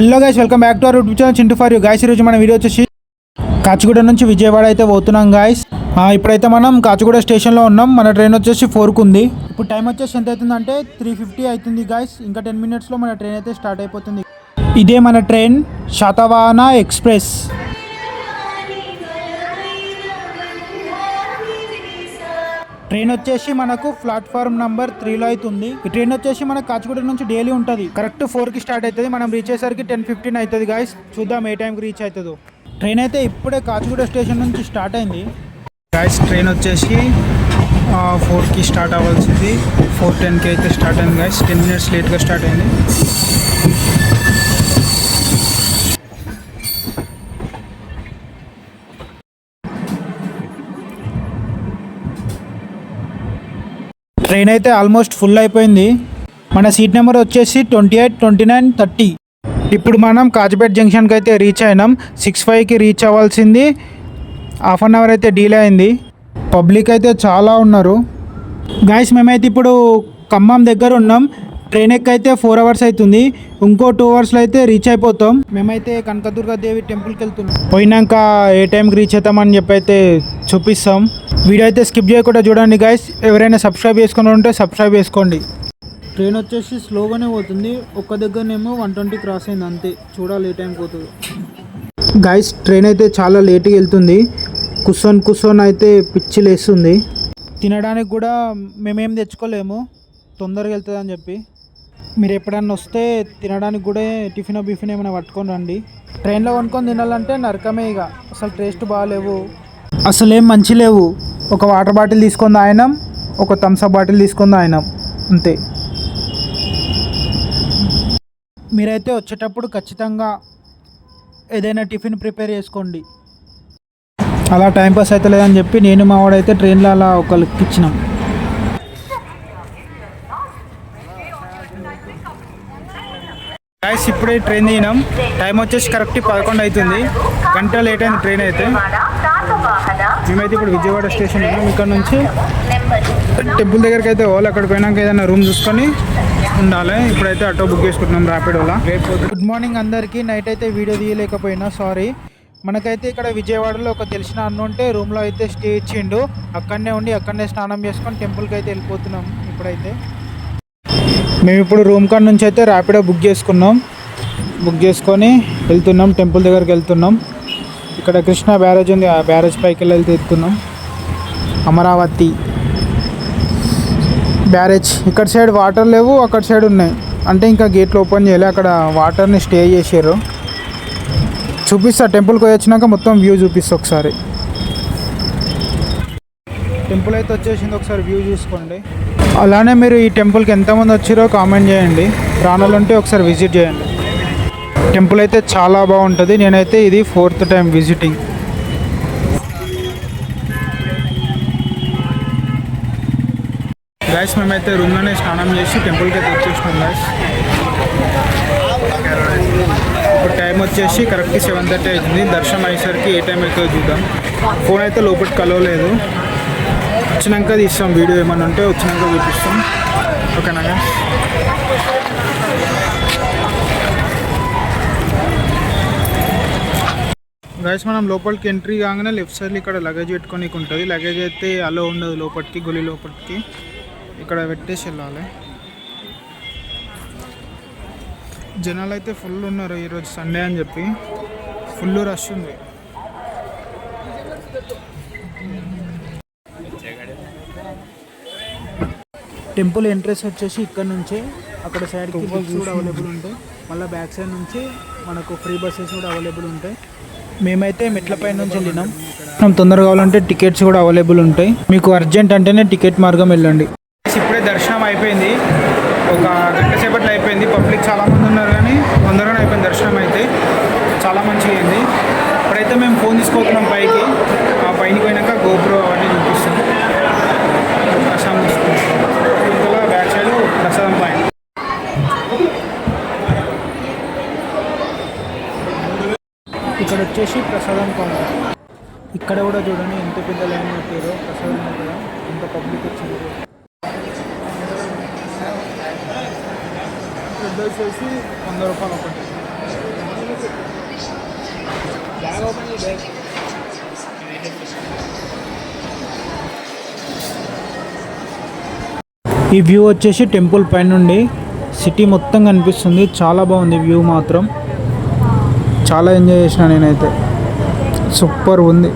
Hello guys welcome back to our YouTube channel Chintu for you guys ఈరోజు మన video వచ్చేసి కాచిగూడ నుంచి విజయవాడ అయితే పోతున్నాం గాయస్ ఇప్పుడైతే మనం కాచిగూడ స్టేషన్లో ఉన్నాం. మన ట్రైన్ వచ్చేసి ఫోర్కు ఉంది. ఇప్పుడు టైం వచ్చేసి ఎంత అవుతుందంటే త్రీ ఫిఫ్టీ అవుతుంది గాయస్ ఇంకా టెన్ మినిట్స్లో మన ట్రైన్ అయితే స్టార్ట్ అయిపోతుంది. ఇదే మన ట్రైన్ శాతవాహన ఎక్స్ప్రెస్. ట్రైన్ వచ్చేసి మనకు ప్లాట్ఫామ్ నంబర్ త్రీలో అవుతుంది ఈ ట్రైన్ వచ్చేసి మనకు కాచిగూడ నుంచి డైలీ ఉంటుంది. కరెక్ట్ ఫోర్కి స్టార్ట్ అవుతుంది మనం రీచ్ అయ్యేసరికి టెన్ ఫిఫ్టీన్ అవుతుంది గాయస్ చూద్దాం ఏ టైంకి రీచ్ అవుతుందో ట్రైన్ అయితే ఇప్పుడే కాచిగూడ స్టేషన్ నుంచి స్టార్ట్ అయింది. గాయస్ ట్రైన్ వచ్చేసి ఫోర్కి స్టార్ట్ అవ్వాల్సింది. ఫోర్ టెన్కి అయితే స్టార్ట్ అయింది గాయస్ టెన్ మినిట్స్ లేట్గా స్టార్ట్ అయింది. ట్రైన్ అయితే ఆల్మోస్ట్ ఫుల్ అయిపోయింది. మన సీట్ నెంబర్ వచ్చేసి twenty eight twenty nine thirty. ఇప్పుడు మనం కాచిపేట జంక్షన్కి అయితే రీచ్ అయినాం. సిక్స్ ఫైవ్కి రీచ్ అవ్వాల్సింది. హాఫ్ అన్ అవర్ అయితే డీలే అయింది. పబ్లిక్ అయితే చాలా ఉన్నారు. గాయస్ మేమైతే ఇప్పుడు ఖమ్మం దగ్గర ఉన్నాం. ట్రైన్ ఎక్కైతే ఫోర్ అవర్స్ అవుతుంది ఇంకో టూ అవర్స్లో అయితే రీచ్ అయిపోతాం. మేమైతే కనకదుర్గ దేవి టెంపుల్కి వెళ్తున్నాం పోయినాక ఏ టైంకి రీచ్ అవుతామని చెప్పి అయితే చూపిస్తాం. వీడియో అయితే స్కిప్ చేయకుండా చూడండి గాయస్ ఎవరైనా సబ్స్క్రైబ్ చేసుకుని ఉంటే సబ్స్క్రైబ్ చేసుకోండి. ట్రైన్ వచ్చేసి స్లోగానే పోతుంది. ఒక్క దగ్గరనేమో వన్ ట్వంటీ క్రాస్ అయింది అంతే. చూడాలి ఏ టైం పోతుంది. గాయస్ ట్రైన్ అయితే చాలా లేట్గా వెళ్తుంది. కుసోన్ కుసోన్ అయితే పిచ్చి లేస్తుంది తినడానికి కూడా మేమేం తెచ్చుకోలేము. తొందరగా వెళ్తుంది అని చెప్పి. మీరు ఎప్పుడన్నా వస్తే తినడానికి కూడా టిఫిన్ బిఫిన్ ఏమైనా పట్టుకొని రండి. ట్రైన్లో కొనుక్కొని తినాలంటే నరకమే ఇక. అసలు టేస్ట్ బాగాలేవు. అసలు ఏం మంచి లేవు. ఒక వాటర్ బాటిల్ తీసుకొని తాగినాం ఒక థమ్స్అప్ బాటిల్ తీసుకొని తాగినాం. అంతే. మీరైతే వచ్చేటప్పుడు ఖచ్చితంగా ఏదైనా టిఫిన్ ప్రిపేర్ చేసుకోండి. అలా టైంపాస్ అయితే లేదని చెప్పి నేను మా వాడైతే ట్రైన్లో అలా ఒక లుక్ ఇచ్చినాం. గాయస్ ఇప్పుడే ట్రైన్ దిగినాం. టైం వచ్చేసి కరెక్ట్ పదకొండు అవుతుంది. గంట లేట్ అయింది ట్రైన్ అయితే. మేమైతే ఇప్పుడు విజయవాడ స్టేషన్ ఉన్నాం. ఇక్కడ నుంచి టెంపుల్ దగ్గరికి అయితే ఓలా అక్కడ పోయినాక ఏదైనా రూమ్ చూసుకొని ఉండాలి. ఇప్పుడైతే ఆటో బుక్ చేసుకుంటున్నాం ర్యాపిడోలా గుడ్ మార్నింగ్ అందరికీ. నైట్ అయితే వీడియో తీయలేకపోయినా సారీ మనకైతే ఇక్కడ విజయవాడలో ఒక తెలిసిన అన్న ఉంటే రూమ్లో అయితే స్టే ఇచ్చిండు. అక్కడనే ఉండి అక్కడనే స్నానం చేసుకొని టెంపుల్కి అయితే వెళ్ళిపోతున్నాం ఇప్పుడైతే. మేము ఇప్పుడు రూమ్ కాడ నుంచి అయితే ర్యాపిడో బుక్ చేసుకున్నాం. బుక్ చేసుకొని వెళ్తున్నాం టెంపుల్ దగ్గరికి వెళ్తున్నాం. ఇక్కడ కృష్ణా బ్యారేజ్ ఉంది ఆ బ్యారేజ్ పైకి వెళ్ళి వెళ్తున్నాం అమరావతి బ్యారేజ్. ఇక్కడ సైడ్ వాటర్ లేవు అక్కడ సైడ్ ఉన్నాయి. అంటే ఇంకా గేట్లు ఓపెన్ చేయలే అక్కడ వాటర్ని స్టే చేసారు చూపిస్తా టెంపుల్కి వచ్చినాక మొత్తం వ్యూ చూపిస్తా ఒకసారి. టెంపుల్ అయితే వచ్చేసింది ఒకసారి వ్యూ చూసుకోండి. అలానే మీరు ఈ టెంపుల్కి ఎంతమంది వచ్చారో కామెంట్ చేయండి. రానాలంటే ఒకసారి విజిట్ చేయండి. టెంపుల్ అయితే చాలా బాగుంటుంది. నేనైతే ఇది ఫోర్త్ టైం విజిటింగ్. గాయస్ మేమైతే రూమ్లోనే స్నానం చేసి టెంపుల్కి అయితే వచ్చేసినాం గాయస్ ఇప్పుడు టైం వచ్చేసి కరెక్ట్ సెవెన్ థర్టీ అవుతుంది. దర్శనం అయ్యేసరికి ఏ టైం అవుతుందో చూద్దాం. ఫోన్ అయితే లోపలికి కలవలేదు. వచ్చినాక తీస్తాం వీడియో ఏమైనా ఉంటే వచ్చినాక చూపిస్తాం. ఓకేనా గైస్ మనం లోపలికి ఎంట్రీ కాగానే లెఫ్ట్ సైడ్ ఇక్కడ లగేజ్ పెట్టుకోనికి ఉంటుంది. లగేజ్ అయితే అలో ఉండదు లోపలికి గొలి లోపలికి ఇక్కడ పెట్టేసి వెళ్ళాలి. జనాలు అయితే ఫుల్ ఉన్నారు ఈరోజు సండే అని చెప్పి. ఫుల్ రష్ ఉంది. టెంపుల్ ఎంట్రెన్స్ వచ్చేసి ఇక్కడ నుంచే అక్కడ సైడ్కి బస్సు కూడా అవైలబుల్ ఉంటాయి. మళ్ళీ బ్యాక్ సైడ్ నుంచి మనకు ఫ్రీ బస్సెస్ కూడా అవైలబుల్ ఉంటాయి. మేమైతే మెట్లపై నుంచి వెళ్ళినాం. మనం తొందరగా కావాలంటే టికెట్స్ కూడా అవైలబుల్ ఉంటాయి. మీకు అర్జెంట్ అంటేనే టికెట్ మార్గం వెళ్ళండి. ఇప్పుడే దర్శనం అయిపోయింది. ఒక గంట సేపట్లో అయిపోయింది. పబ్లిక్ చాలా మంది ఉన్నారు కానీ తొందరగానే అయిపోయింది దర్శనం అయితే చాలా మంచిగా అయింది ఇప్పుడైతే మేము ఫోన్ తీసుకోతున్నాం పైకి ఆ పైకి పోయినాక గోప్రో అవన్నీ చూపిస్తాం ప్రసాదం తీసుకుంటాం ఇంకా బ్యాక్ సైడ్ ప్రసాదం పైన ఇక్కడ వచ్చేసి ప్రసాదం కౌంటర్ ఇక్కడ కూడా చూడండి ఎంత పెద్ద లైన్ పెట్టారో ప్రసాదం కూడా ఎంత పబ్లిక్ వచ్చింది పెద్ద వచ్చేసి వంద రూపాయలు ఒకటి. ఈ వ్యూ వచ్చేసి టెంపుల్ పైనుండి. సిటీ మొత్తం కనిపిస్తుంది. చాలా బాగుంది వ్యూ మాత్రం. చాలా ఎంజాయ్ చేసిన నేనైతే. సూపర్ ఉంది.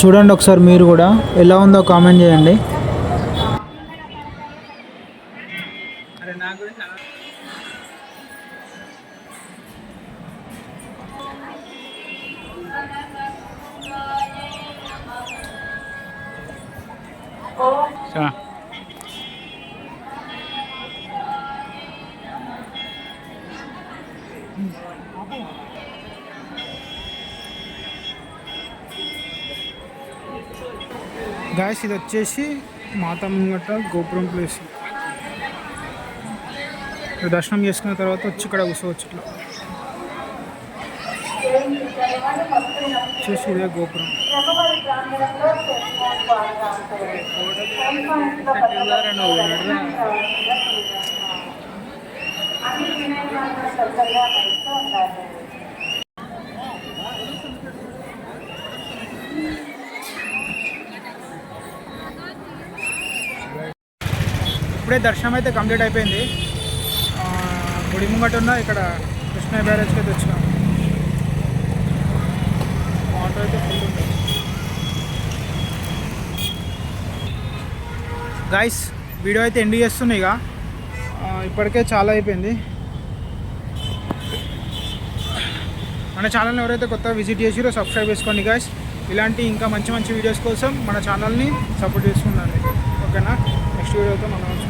చూడండి ఒకసారి మీరు కూడా. ఎలా ఉందో కామెంట్ చేయండి. గాయస్ ఇది వచ్చేసి మాతమ్మ ముంగట గోపురం ప్లేస్ దర్శనం చేసుకున్న తర్వాత వచ్చి ఇక్కడ కూర్చోవచ్చు ఇట్లా. వచ్చేసి ఇదే గోపురం. ఇప్పుడే దర్శనం అయితే కంప్లీట్ అయిపోయింది. గుడి ముంగట ఉన్న ఇక్కడ కృష్ణ బ్యారేజ్కి అయితే వచ్చినాం. ఆటో అయితే ఫుల్ ఉంటుంది గైస్ వీడియో అయితే ఎండ్ చేస్తున్నాయి ఇక. ఇప్పటికే చాలా అయిపోయింది. మన ఛానల్ని ఎవరైతే కొత్తగా విజిట్ చేసిరో సబ్స్క్రైబ్ చేసుకోండి గాయస్ ఇలాంటి ఇంకా మంచి మంచి వీడియోస్ కోసం మన ఛానల్ని సపోర్ట్ చేస్తున్నాను ఓకేనా నెక్స్ట్ వీడియోతో మనం